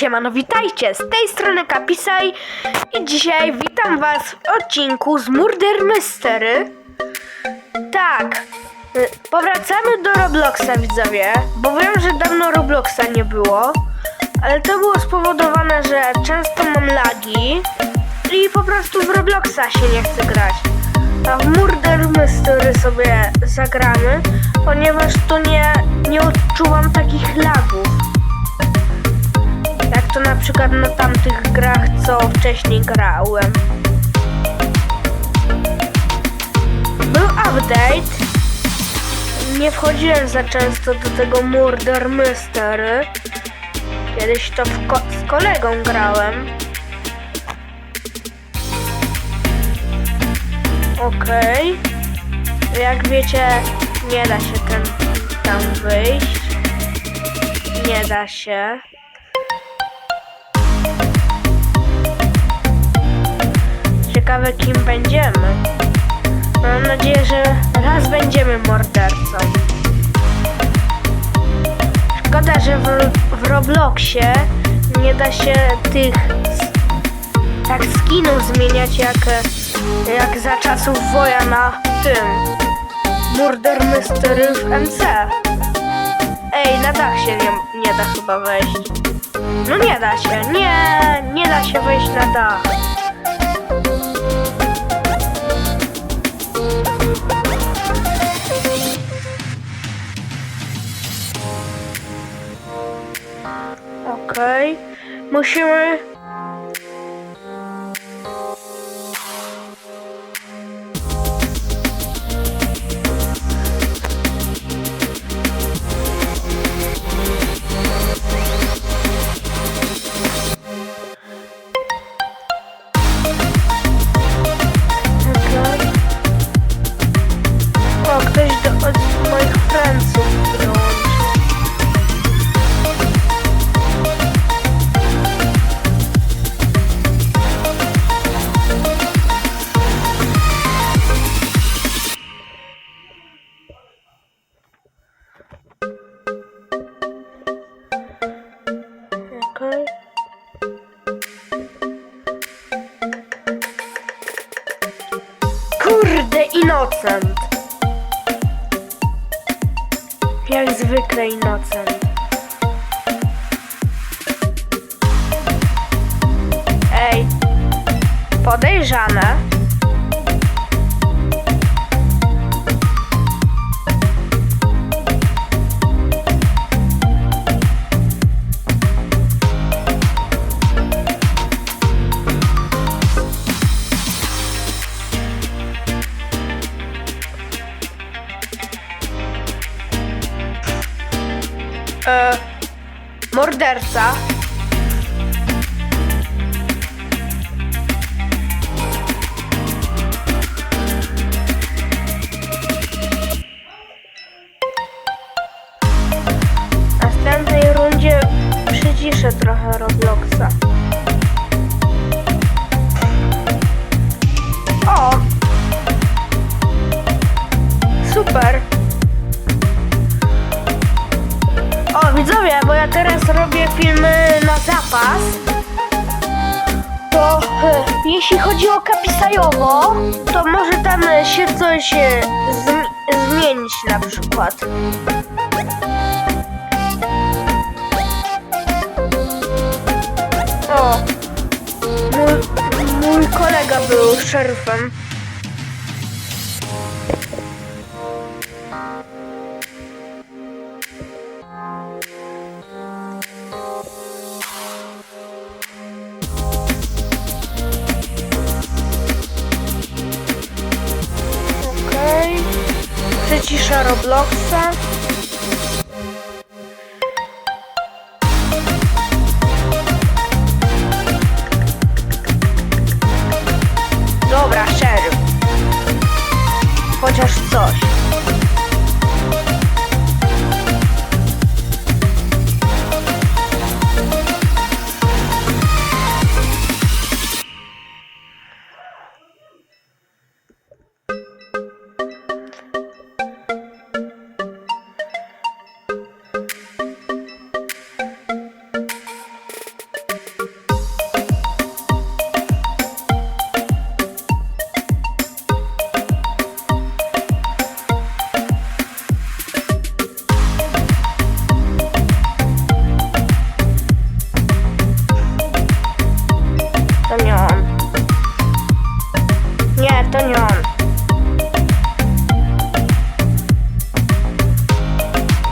Siemano, witajcie! Z tej strony Kapisaj i dzisiaj witam was w odcinku z Murder Mystery. Tak, y, powracamy do Robloxa widzowie, bo wiem, że dawno Robloxa nie było, ale to było spowodowane, że często mam lagi i po prostu w Robloxa się nie chce grać. A w Murder Mystery sobie zagramy, ponieważ tu nie, nie odczuwam takich lagów. To na przykład na tamtych grach, co wcześniej grałem. Był update. Nie wchodziłem za często do tego Murder Mystery. Kiedyś to ko- z kolegą grałem. Okej. Jak wiecie, nie da się ten, tam wyjść. Nie da się. Ciekawe kim będziemy. Mam nadzieję, że raz będziemy mordercą. Szkoda, że w, w Robloxie nie da się tych tak skinów zmieniać jak, jak za czasów woja na tym Murder Mystery w MC. Ej, na dach się nie, nie da chyba wejść. No nie da się, nie, nie da się wejść na dach. Okej. Musimy. Podejrzane. O, mój, mój kolega był szeryfem. Przyciszę Robloxa. Dobra, szeryf. Chociaż coś.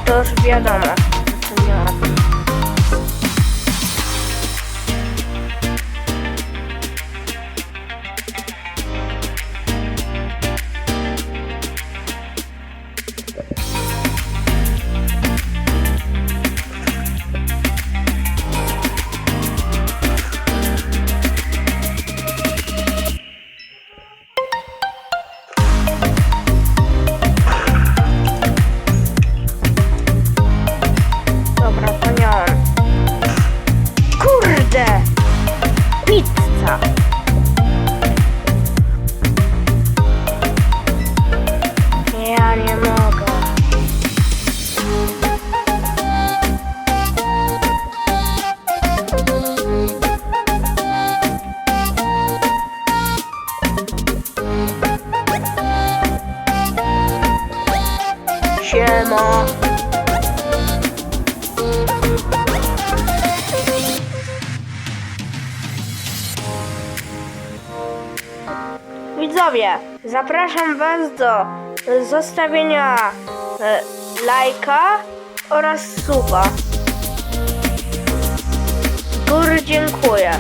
dos violadores do zostawienia e, lajka oraz suba. Góry dziękuję.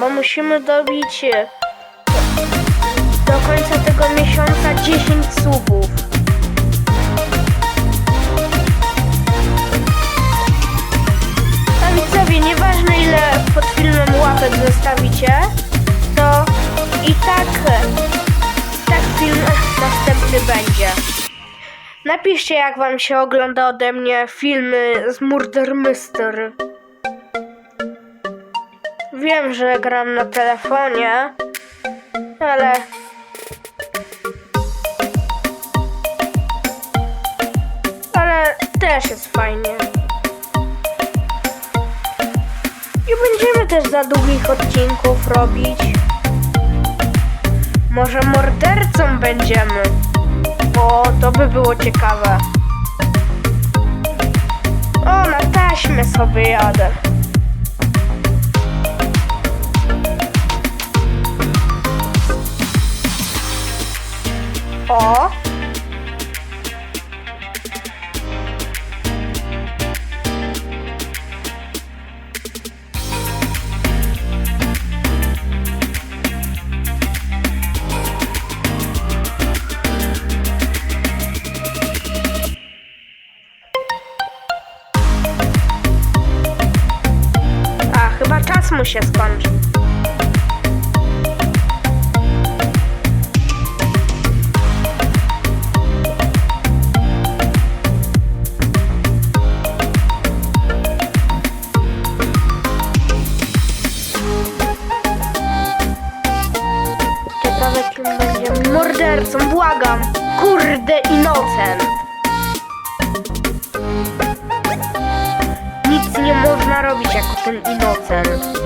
Bo musimy dobić e, do końca tego miesiąca 10 subów. Widzowie, nieważne ile pod filmem łapek zostawicie, to i tak, tak film następny będzie. Napiszcie jak wam się ogląda ode mnie filmy z Murder Mystery. Wiem, że gram na telefonie, ale ale też jest fajnie. Też za długich odcinków robić. Może mordercą będziemy. Bo to by było ciekawe. O, na taśmę sobie jadę. O! Mu się skończy. Ciekawe kim mordercą, błagam. Kurde, inocent. Nic robić jako ten inocent.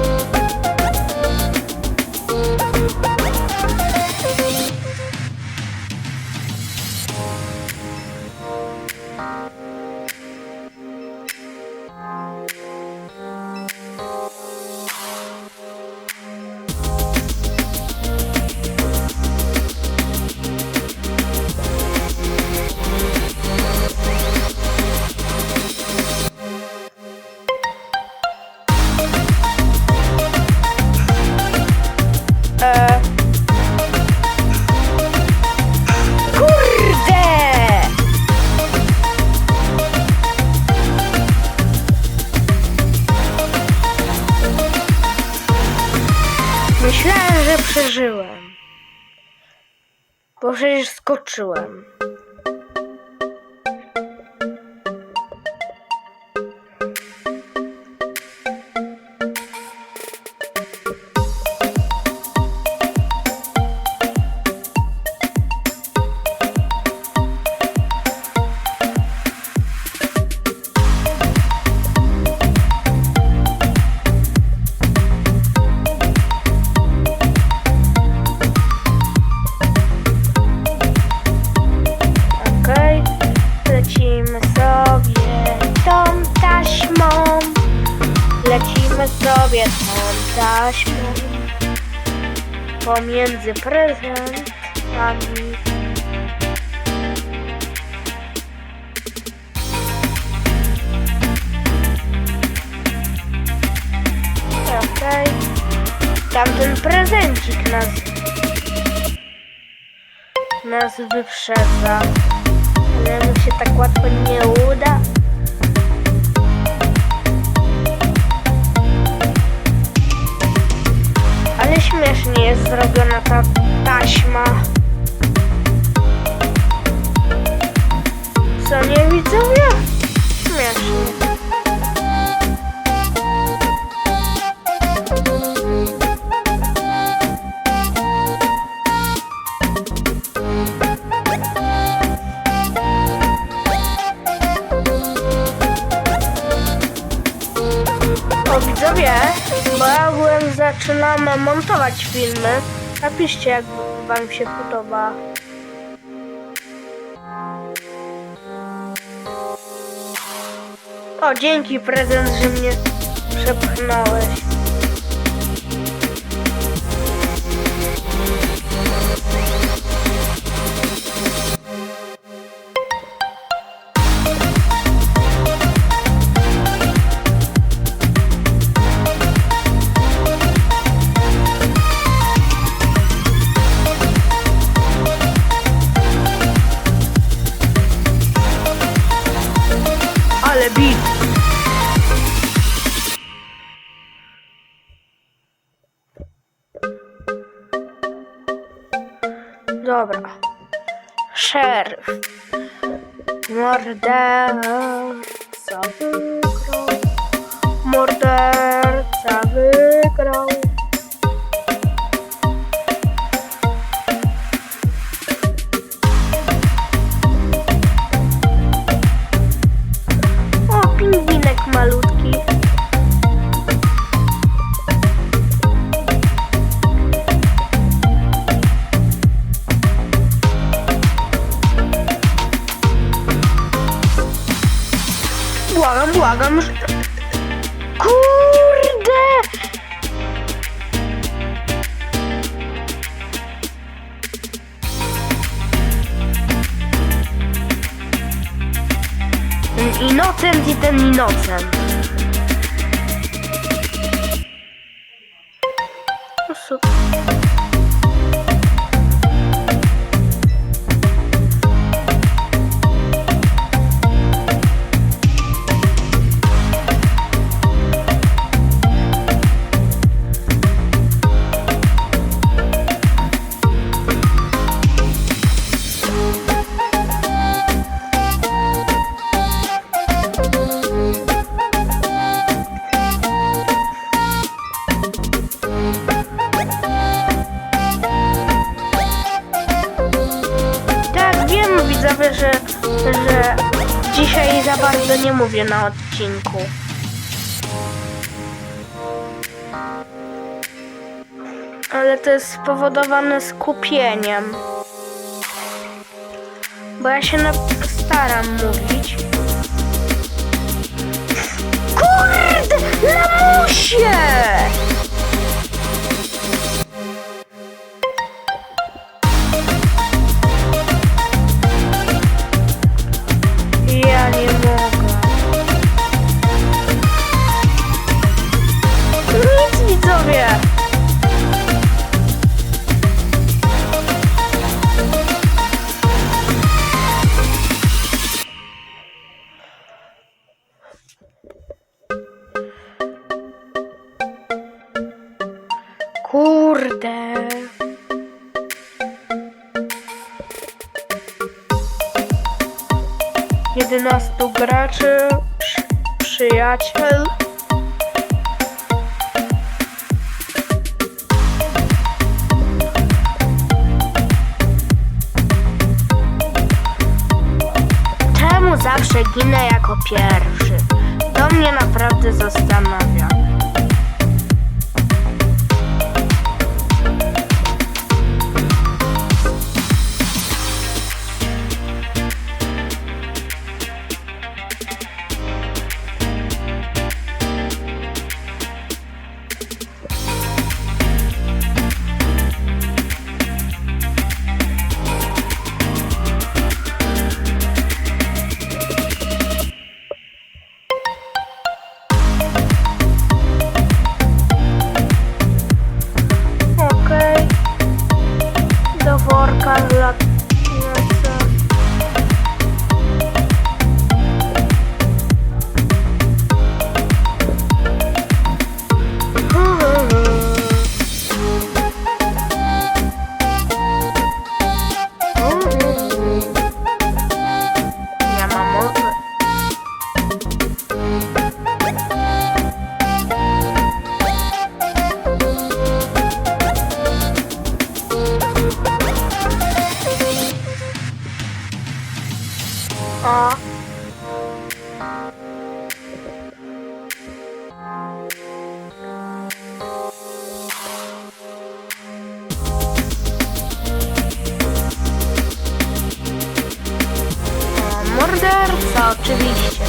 Przeżyłem. Bo przecież skoczyłem. Tą taśmą. Pomiędzy prezentami. Okej. Tamten prezencik nas nas wyprzedza. Ale mu się tak łatwo nie uda. Ale śmiesznie jest zrobiona ta taśma. Montować filmy. Napiszcie jak wam się podoba. O, dzięki prezent, że mnie przepchnąłeś. Szeryf. Morderca wygrał. Morderca wygrał. Błagam. że- Kurde! Inocent i ten Inocent. Nie mówię na odcinku. Ale to jest spowodowane skupieniem. Bo ja się na, staram mówić. Kurde! Lamusie! Ja nie Czemu zawsze ginę jako pierwszy? To mnie naprawdę zastanawia. Morderca, oczywiście.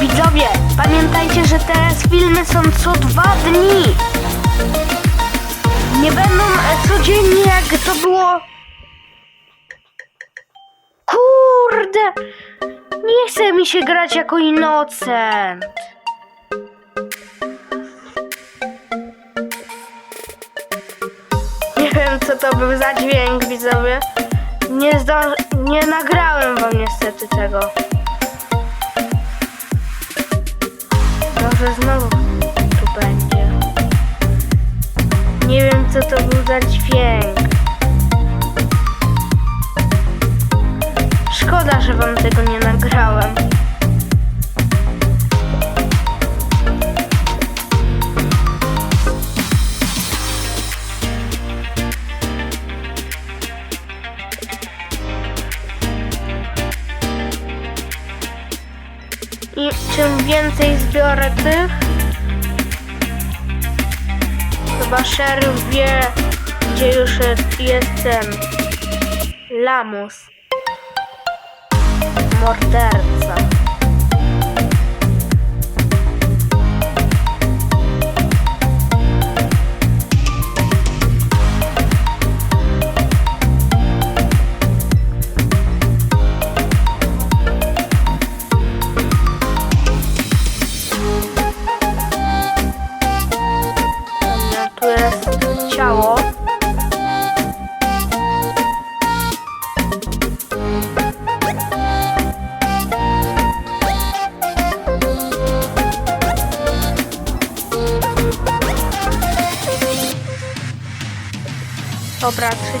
Widzowie, pamiętajcie, że teraz filmy są co dwa dni. Nie będą e, codziennie jak to było. Kurde! Nie chce mi się grać jako inocent. Nie wiem, co to był za dźwięk, widzowie. Nie, nie nagrałem wam niestety tego. Może znowu tu będzie. Nie wiem, co to był za dźwięk. Szkoda, że wam tego nie nagrałem. I czym więcej zbiorę tych, chyba szeryf wie, gdzie już jest, jest ten lamus. Morderca.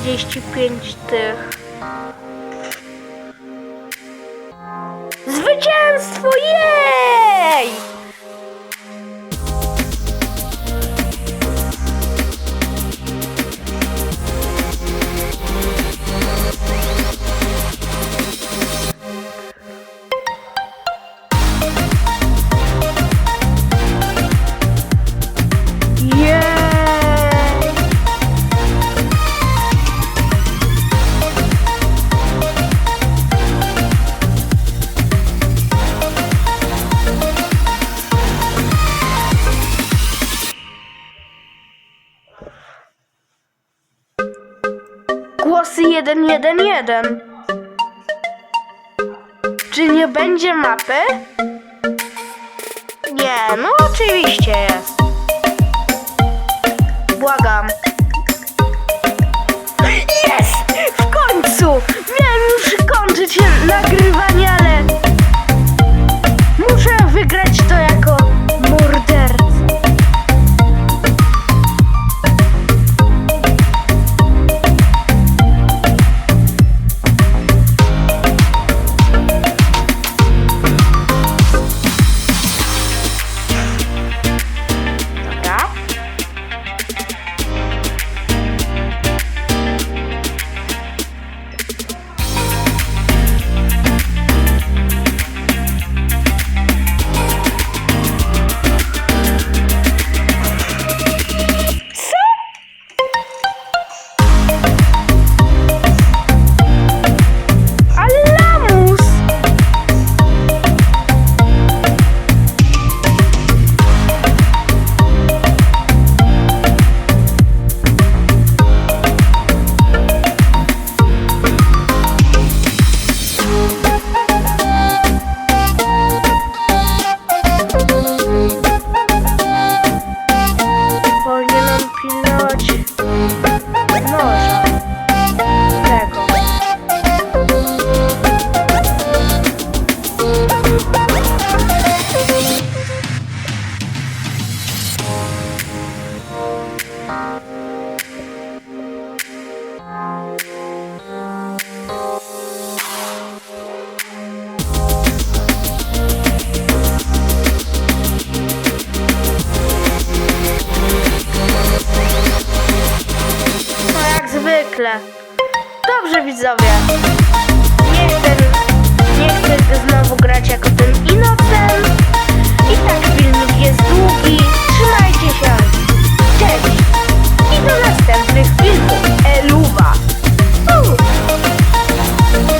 30 pięć tych 111. Czy nie będzie mapy? Nie, no oczywiście jest. Błagam.